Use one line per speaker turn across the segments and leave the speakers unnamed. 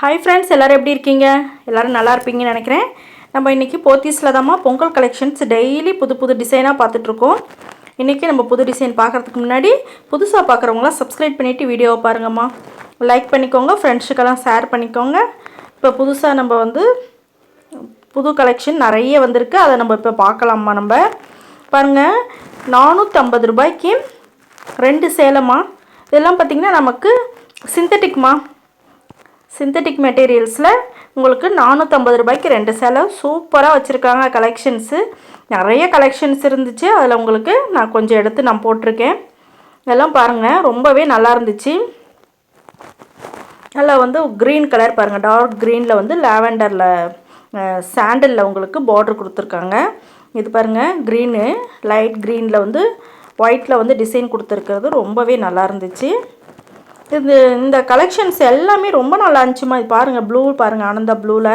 Hi friends எல்லோரும் எப்படி இருக்கீங்க? எல்லோரும் நல்லா இருப்பீங்கன்னு நினைக்கிறேன். நம்ம இன்றைக்கி போத்தீஸில் தாம்மா பொங்கல் கலெக்ஷன்ஸ் டெய்லி புது புது டிசைனாக பார்த்துட்ருக்கோம் இன்றைக்கி நம்ம புது டிசைன் பார்க்குறதுக்கு முன்னாடி புதுசாக பார்க்குறவங்களாம் சப்ஸ்கிரைப் பண்ணிவிட்டு வீடியோவை பாருங்கம்மா. லைக் பண்ணிக்கோங்க ஃப்ரெண்ட்ஸுக்கெல்லாம் ஷேர் பண்ணிக்கோங்க. இப்போ புதுசாக நம்ம வந்து புது கலெக்ஷன் நிறைய வந்திருக்கு. அதை நம்ம இப்போ பார்க்கலாம்மா நம்ம. பாருங்கள் நானூற்றம்பது ரூபாய்க்கு ரெண்டு சேலம்மா. இதெல்லாம் பார்த்திங்கன்னா நமக்கு சிந்தட்டிக்மா சிந்தட்டிக் மெட்டீரியல்ஸில் உங்களுக்கு நானூற்றம்பது ரூபாய்க்கு ரெண்டு சேலை. சூப்பராக வச்சுருக்காங்க கலெக்ஷன்ஸு நிறைய கலெக்ஷன்ஸ் இருந்துச்சு. அதில் உங்களுக்கு நான் கொஞ்சம் எடுத்து நான் போட்டிருக்கேன். இதெல்லாம் பாருங்கள் ரொம்பவே நல்லா இருந்துச்சு. அதில் வந்து க்ரீன் கலர் பாருங்கள் டார்க் க்ரீனில் வந்து லாவெண்டரில் சாண்டலில் உங்களுக்கு பார்ட்ரு கொடுத்துருக்காங்க. இது பாருங்கள் க்ரீனு லைட் க்ரீனில் வந்து ஒயிட்டில் வந்து டிசைன் கொடுத்துருக்கிறது ரொம்பவே நல்லா இருந்துச்சு. இது இந்த கலெக்ஷன்ஸ் எல்லாமே ரொம்ப நல்லா இருந்துச்சுமா இது பாருங்கள் ப்ளூ பாருங்கள் ஆனந்தா ப்ளூவில்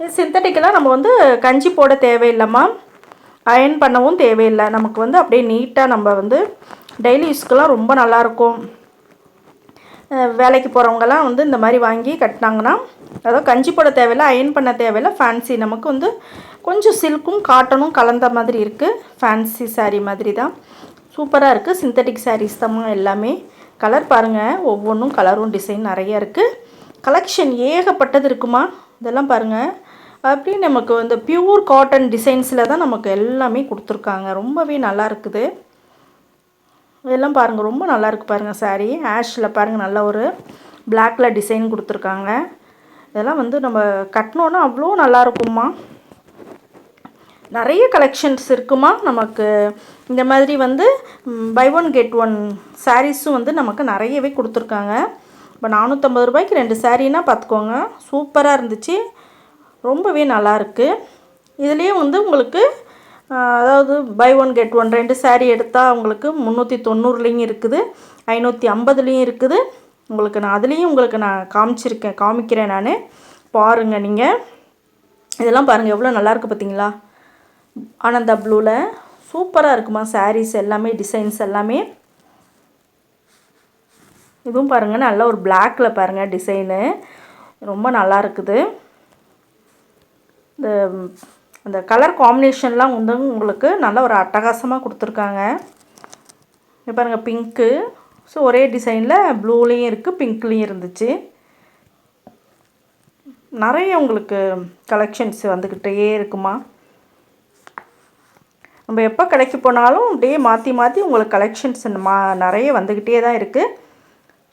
இது சிந்தட்டிக்கெல்லாம் நம்ம வந்து கஞ்சி போட தேவையில்லைம்மா. அயன் பண்ணவும் தேவையில்லை. நமக்கு வந்து அப்படியே நீட்டாக நம்ம வந்து டெய்லி யூஸ்க்கெல்லாம் ரொம்ப நல்லாயிருக்கும் வேலைக்கு போகிறவங்கலாம் வந்து இந்த மாதிரி வாங்கி கட்டினாங்கன்னா அதாவது கஞ்சி போட தேவையில்லை அயன் பண்ண தேவையில்லை ஃபேன்சி நமக்கு வந்து கொஞ்சம் சில்க்கும் காட்டனும் கலந்த மாதிரி இருக்குது ஃபேன்சி சாரீ மாதிரி தான். சூப்பராக இருக்குது சிந்தட்டிக் சாரீஸ் தான் எல்லாமே. கலர் பாருங்கள் ஒவ்வொன்றும் கலரும் டிசைன் நிறைய இருக்குது கலெக்ஷன் ஏகப்பட்டது இருக்குமா? இதெல்லாம் பாருங்கள் அப்படி நமக்கு வந்து பியூர் காட்டன் டிசைன்ஸில் தான் நமக்கு எல்லாமே கொடுத்துருக்காங்க. ரொம்பவே நல்லா இருக்குது. இதெல்லாம் பாருங்கள் ரொம்ப நல்லா இருக்குது பாருங்கள் சாரீ ஆஷில் பாருங்கள் நல்ல ஒரு பிளாக்கில் டிசைன் கொடுத்துருக்காங்க. இதெல்லாம் வந்து நம்ம கட்டினோன்னா அவ்வளோ நல்லாயிருக்கும்மா நிறைய கலெக்ஷன்ஸ் இருக்குமா? நமக்கு இந்த மாதிரி வந்து பை ஒன் கெட் ஒன் சாரீஸும் வந்து நமக்கு நிறையவே கொடுத்துருக்காங்க. இப்போ நானூற்றம்பது ரூபாய்க்கு ரெண்டு சாரீனா பார்த்துக்கோங்க. சூப்பராக இருந்துச்சு. ரொம்பவே நல்லா இருக்குது இதுலேயும் வந்து உங்களுக்கு அதாவது பை ஒன் கெட் ஒன் ரெண்டு சாரீ எடுத்தால் உங்களுக்கு முந்நூற்றி தொண்ணூறுலேயும் இருக்குது. ஐநூற்றி ஐம்பதுலேயும் இருக்குது. உங்களுக்கு நான் அதுலேயும் உங்களுக்கு நான் காமிச்சிருக்கேன் காமிக்கிறேன் நான். பாருங்கள் நீங்கள் இதெல்லாம் பாருங்கள் எவ்வளோ நல்லாயிருக்கு பார்த்தீங்களா? ஆனந்தா ப்ளூவில் சூப்பராக இருக்குமா சாரீஸ் எல்லாமே டிசைன்ஸ் எல்லாமே? இதுவும் பாருங்கள் நல்லா ஒரு பிளாக்கில் பாருங்கள் டிசைனு ரொம்ப நல்லா இருக்குது. இந்த அந்த கலர் காம்பினேஷன்லாம் வந்து உங்களுக்கு நல்ல ஒரு அட்டகாசமாக கொடுத்துருக்காங்க. இப்போ பாருங்கள் பிங்க்கு ஸோ ஒரே டிசைனில் ப்ளூலேயும் இருக்குது பிங்க்லேயும் இருந்துச்சு. நிறைய உங்களுக்கு கலெக்ஷன்ஸ் வந்துக்கிட்டே இருக்குமா? நம்ம எப்போ கடைக்கு போனாலும் அப்படியே மாற்றி மாற்றி உங்களுக்கு கலெக்ஷன்ஸ் மா நிறைய வந்துக்கிட்டே தான் இருக்குது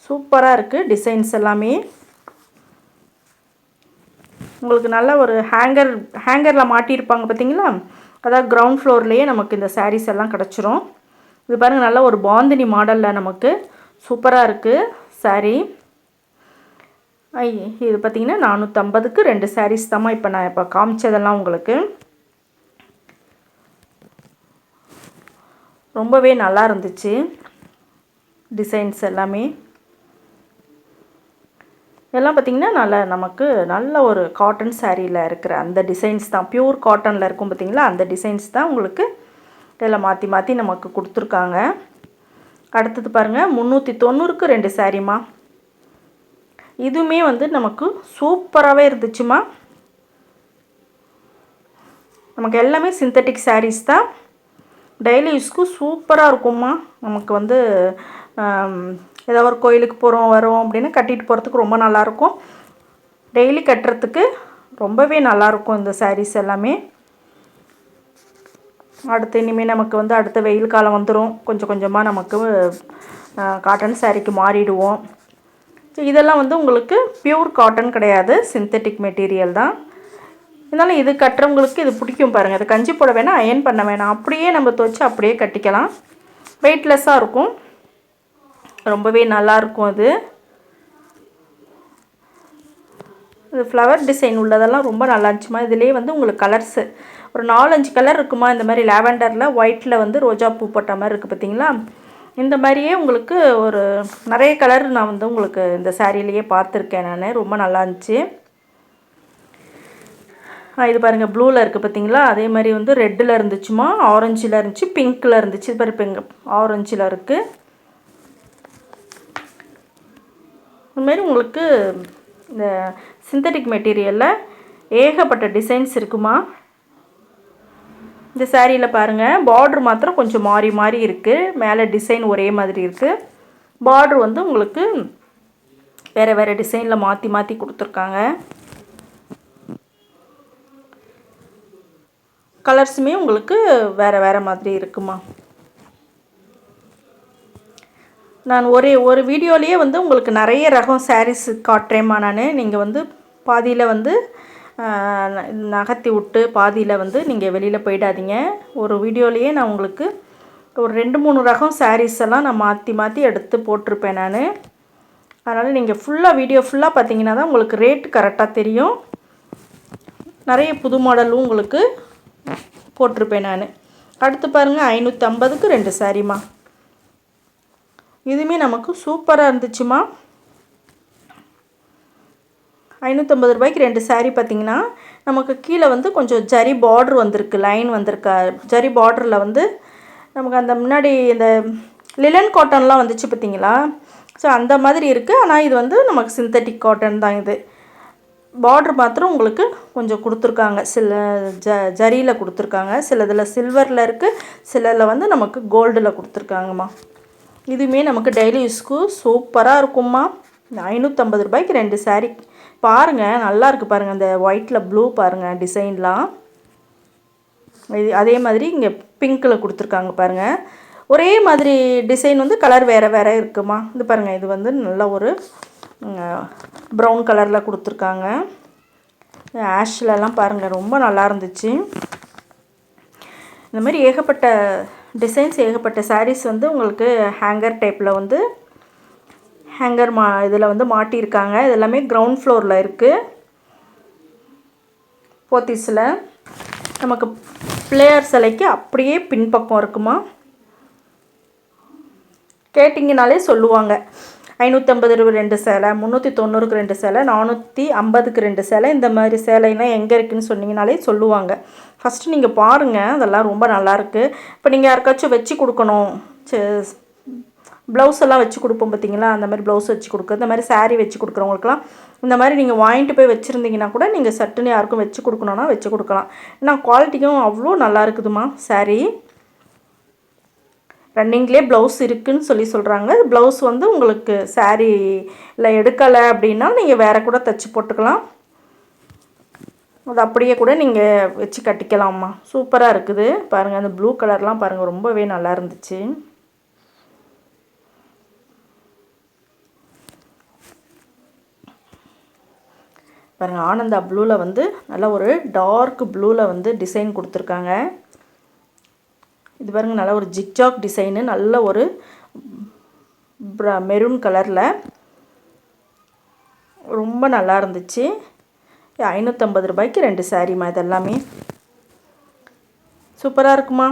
சூப்பராக இருக்குது டிசைன்ஸ் எல்லாமே. உங்களுக்கு நல்ல ஒரு ஹேங்கர் ஹேங்கரில் மாட்டியிருப்பாங்க பார்த்தீங்களா அதாவது கிரவுண்ட் ஃப்ளோர்லேயே நமக்கு இந்த சாரீஸ் எல்லாம் கிடச்சிரும். இது பாருங்கள் நல்ல ஒரு பாந்தினி மாடலில் நமக்கு. சூப்பராக இருக்குது சாரீ ஐ இது பார்த்திங்கன்னா நானூற்றம்பதுக்கு ரெண்டு சாரீஸ் தாம்மா இப்போ நான் இப்போ காமிச்சதெல்லாம் உங்களுக்கு. ரொம்பவே நல்லா இருந்துச்சு. டிசைன்ஸ் எல்லாமே. இதெல்லாம் பார்த்திங்கன்னா நல்ல நமக்கு நல்ல ஒரு காட்டன் சாரியில் இருக்கிற அந்த டிசைன்ஸ் தான். ப்யூர் காட்டனில் இருக்கும் பார்த்திங்களா அந்த டிசைன்ஸ் தான் உங்களுக்கு இதில் மாற்றி மாற்றி நமக்கு கொடுத்துருக்காங்க. அடுத்தது பாருங்கள் முந்நூற்றி தொண்ணூறுக்கு ரெண்டு சாரிம்மா இதுவுமே வந்து நமக்கு சூப்பராகவே இருந்துச்சுமா? நமக்கு எல்லாமே சிந்தட்டிக் சாரீஸ் தான். டெய்லி யூஸ்க்கு சூப்பராக இருக்கும்மா. நமக்கு வந்து ஏதோ ஒரு கோயிலுக்கு போகிறோம் வரோம் அப்படின்னு கட்டிட்டு போகிறதுக்கு ரொம்ப நல்லாயிருக்கும். டெய்லி கட்டுறதுக்கு ரொம்பவே நல்லாயிருக்கும் இந்த சாரீஸ் எல்லாமே. அடுத்து இனிமேல் நமக்கு வந்து அடுத்த வெயில் காலம் வந்துடும் கொஞ்சம் கொஞ்சமாக நமக்கு காட்டன் சாரீக்கு மாறிடுவோம். இதெல்லாம் வந்து உங்களுக்கு பியூர் காட்டன் கிடையாது. சிந்தட்டிக் மெட்டீரியல் தான். இருந்தாலும் இது கட்டுறவங்களுக்கு இது பிடிக்கும் பாருங்கள் இது கஞ்சி போட வேணாம் அயன் பண்ண வேணாம். அப்படியே நம்ம துவச்சி அப்படியே கட்டிக்கலாம். வெயிட்லெஸ்ஸாக இருக்கும். ரொம்பவே நல்லாயிருக்கும் அது. இது ஃப்ளவர் டிசைன் உள்ளதெல்லாம் ரொம்ப நல்லா இருந்துச்சுமா? இதுலேயே வந்து உங்களுக்கு கலர்ஸு ஒரு நாலஞ்சு கலர் இருக்குமா? இந்த மாதிரி லாவெண்டரில் ஒயிட்டில் வந்து ரோஜா பூ போட்ட மாதிரி இருக்குது பார்த்தீங்களா இந்த மாதிரியே உங்களுக்கு ஒரு நிறைய கலர் நான் வந்து உங்களுக்கு இந்த சாரீலேயே பார்த்துருக்கேன் நான். ரொம்ப நல்லா இருந்துச்சு. இது பாருங்கள் ப்ளூவில் இருக்குது பார்த்தீங்களா அதே மாதிரி வந்து ரெட்டில் இருந்துச்சுமா? ஆரஞ்சில் இருந்துச்சு பிங்க்கில் இருந்துச்சு. இது பாரு பிங்க் ஆரஞ்சில் இருக்குது இதுமாரி உங்களுக்கு இந்த சிந்தட்டிக் மெட்டீரியலில் ஏகப்பட்ட டிசைன்ஸ் இருக்குமா? இந்த சேரீயில் பாருங்கள் பார்ட்ரு மாத்திரம் கொஞ்சம் மாறி மாறி இருக்குது மேலே டிசைன் ஒரே மாதிரி இருக்குது பார்ட்ரு வந்து உங்களுக்கு வேறு வேறு டிசைனில் மாற்றி மாற்றி கொடுத்துருக்காங்க. கலர்ஸுமே உங்களுக்கு வேறு வேறு மாதிரி இருக்குமா? நான் ஒரே ஒரு வீடியோலேயே வந்து உங்களுக்கு நிறைய ரகம் சாரீஸ் காட்டுறேம்மா நான். நீங்கள் வந்து பாதியில் வந்து நகர்த்தி விட்டு பாதியில் வந்து நீங்கள் வெளியில் போயிடாதீங்க. ஒரு வீடியோலேயே நான் உங்களுக்கு ஒரு ரெண்டு மூணு ரகம் சாரீஸ் எல்லாம் நான் மாற்றி மாற்றி எடுத்து போட்டிருப்பேன் நான். அதனால் நீங்கள் ஃபுல்லாக வீடியோ ஃபுல்லாக பார்த்தீங்கன்னா தான் உங்களுக்கு ரேட்டு கரெக்டாக தெரியும். நிறைய புது மாடலும் உங்களுக்கு போட்டிருப்பேன் நான். அடுத்து பாருங்கள் ஐநூற்றம்பதுக்கு ரெண்டு சாரிம்மா. இதுவுமே நமக்கு சூப்பராக இருந்துச்சுமா ஐநூற்றம்பது ரூபாய்க்கு ரெண்டு சாரீ பார்த்திங்கன்னா நமக்கு கீழே வந்து கொஞ்சம் ஜரி பார்ட்ரு வந்திருக்கு லைன் வந்திருக்கா ஜரி பார்டரில் வந்து நமக்கு அந்த முன்னாடி இந்த லிலன் காட்டன்லாம் வந்துச்சு பார்த்திங்களா ஸோ அந்த மாதிரி இருக்குது ஆனால் இது வந்து நமக்கு சிந்தட்டிக் காட்டன் தான் இது. பார்ட்ரு மாத்திரம் உங்களுக்கு கொஞ்சம் கொடுத்துருக்காங்க. சில ஜ ஜரியில் கொடுத்துருக்காங்க. சிலதில் சில்வரில் இருக்குது சிலரில் வந்து நமக்கு கோல்டில் கொடுத்துருக்காங்கம்மா. இதுவுமே நமக்கு டெய்லி யூஸ்க்கு சூப்பராக இருக்கும்மா. ஐநூற்றம்பது ரூபாய்க்கு ரெண்டு சாரீ பாருங்கள் நல்லா இருக்குது பாருங்கள் அந்த ஒயிட்டில் ப்ளூ பாருங்கள் டிசைன்லாம் இது அதே மாதிரி இங்கே பிங்க்கில் கொடுத்துருக்காங்க பாருங்கள் ஒரே மாதிரி டிசைன் வந்து கலர் வேறு வேறு இருக்குமா இது பாருங்கள் இது வந்து நல்ல ஒரு ப்ரௌன் கலரில் கொடுத்துருக்காங்க. ஆஷ்லலாம் பாருங்கள் ரொம்ப நல்லா இருந்துச்சு இந்த மாதிரி ஏகப்பட்ட டிசைன்ஸ் ஏகப்பட்ட சாரீஸ் வந்து உங்களுக்கு ஹேங்கர் டைப்பில் வந்து ஹேங்கர் மா இதில் வந்து மாட்டியிருக்காங்க. இது எல்லாமே கிரவுண்ட் ஃப்ளோரில் இருக்குது போத்தீஸில். நமக்கு பிளேயர் சிலைக்கு அப்படியே பின்பக்கம் இருக்குமா? கேட்டிங்கனாலே சொல்லுவாங்க. ஐநூற்றம்பது ரூபா ரெண்டு சேலை முந்நூற்றி தொண்ணூறுக்கு ரெண்டு சேலை நானூற்றி ஐம்பதுக்கு ரெண்டு சேலை. இந்த மாதிரி சேலைனா எங்கே இருக்குதுன்னு சொன்னீங்கனாலே சொல்லுவாங்க. ஃபஸ்ட்டு நீங்கள் பாருங்கள் அதெல்லாம் ரொம்ப நல்லாயிருக்கு இப்போ நீங்கள் யாருக்காச்சும் வச்சு கொடுக்கணும். ப்ளவுஸ் எல்லாம் வச்சு கொடுப்போம் பார்த்தீங்களா அந்த மாதிரி ப்ளவுஸ் வச்சு கொடுக்க இந்த மாதிரி சாரீ வச்சு கொடுக்குறவங்களுக்குலாம் இந்த மாதிரி நீங்கள் வாங்கிட்டு போய் வச்சுருந்தீங்கன்னா கூட நீங்கள் சட்டுன்னு யாருக்கும் வச்சு கொடுக்கணுன்னா வச்சு கொடுக்கலாம். ஏன்னா குவாலிட்டியும் அவ்வளோ நல்லா இருக்குதுமா சாரீ ரன்னிங்லேயே ப்ளவுஸ் இருக்குதுன்னு சொல்லி சொல்கிறாங்க ப்ளவுஸ் வந்து உங்களுக்கு சாரீயில் எடுக்கலை அப்படின்னா நீங்கள் வேறு கூட தைச்சி போட்டுக்கலாம். அது அப்படியே கூட நீங்கள் வச்சு கட்டிக்கலாம்மா. சூப்பராக இருக்குது. பாருங்கள் அந்த ப்ளூ கலர்லாம் பாருங்கள் ரொம்பவே நல்லா இருந்துச்சு. பாருங்கள் ஆனந்தா ப்ளூவில் வந்து நல்லா ஒரு டார்க் ப்ளூவில் வந்து டிசைன் கொடுத்துருக்காங்க. இது பாருங்கள் நல்லா ஒரு ஜிக்ஜாக் டிசைனு நல்ல ஒரு மெரூன் கலரில். ரொம்ப நல்லா இருந்துச்சு. ஐநூற்றம்பது ரூபாய்க்கு ரெண்டு சாரிம்மா இதெல்லாமே. சூப்பராக இருக்குமா?